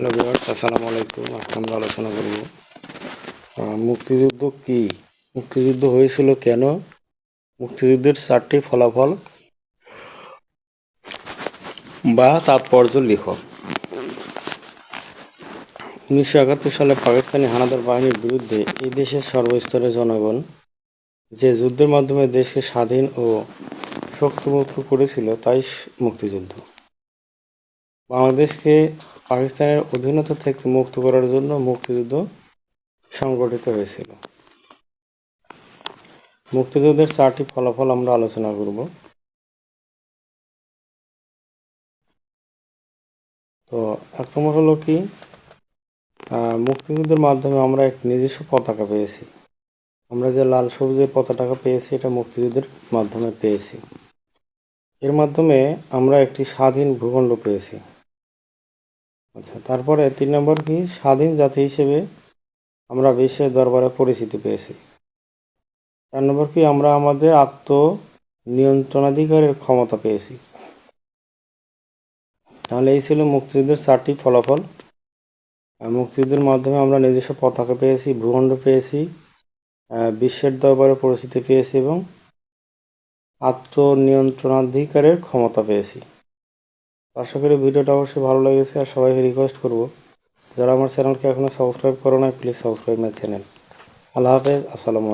Hello viewers, আসসালামু আলাইকুম। আজকে আমরা আলোচনা করব মুক্তিযুদ্ধ কি? মুক্তিযুদ্ধ হয়েছিল কেন? মুক্তিযুদ্ধের চারটি ফলাফল বা তাৎপর্য লিখ। উনিশশো একাত্তর সালে পাকিস্তানি হানাদার বাহিনীর বিরুদ্ধে এই দেশের সর্বস্তরের জনগণ যে যুদ্ধের মাধ্যমে দেশকে স্বাধীন ও শক্তিমুক্ত করেছিল, তাই মুক্তিযুদ্ধ। বাংলাদেশকে পাকিস্তানের অধীনতা থেকে মুক্ত করার জন্য মুক্তিযুদ্ধ সংগঠিত হয়েছিল। মুক্তিযুদ্ধের চারটি ফলাফল আমরা আলোচনা করব। তো এক নম্বর হলো কি? মুক্তিযুদ্ধের মাধ্যমে আমরা এক নিজস্ব পতাকা পেয়েছি। আমরা যে লাল সবুজের পতাকা পেয়েছি, এটা মুক্তিযুদ্ধের মাধ্যমে পেয়েছি। এর মাধ্যমে আমরা একটি স্বাধীন ভূখণ্ড পেয়েছি। আচ্ছা তারপরে তিন নম্বর কি? স্বাধীন জাতি হিসেবে আমরা বিশ্বের দরবারে পরিচিতি পেয়েছি। চার নম্বর কি? আমরা আমাদের আত্ম নিয়ন্ত্রণাধিকারের ক্ষমতা পেয়েছি। তাহলে এই ছিল মুক্তিযুদ্ধের চারটি ফলাফল। মুক্তিযুদ্ধের মাধ্যমে আমরা নিজস্ব পতাকা পেয়েছি, ভূখণ্ড পেয়েছি বিশ্বের দরবারে পরিচিতি পেয়েছি এবং আত্মনিয়ন্ত্রণাধিকারের ক্ষমতা পেয়েছি। আশা করি ভিডিওটা অবশ্যই ভালো লেগেছে আর সবাইকে রিকোয়েস্ট করব। যারা আমার চ্যানেলকে এখনও সাবস্ক্রাইব করো না please subscribe my channel Allah হাফেজ, আসসালামু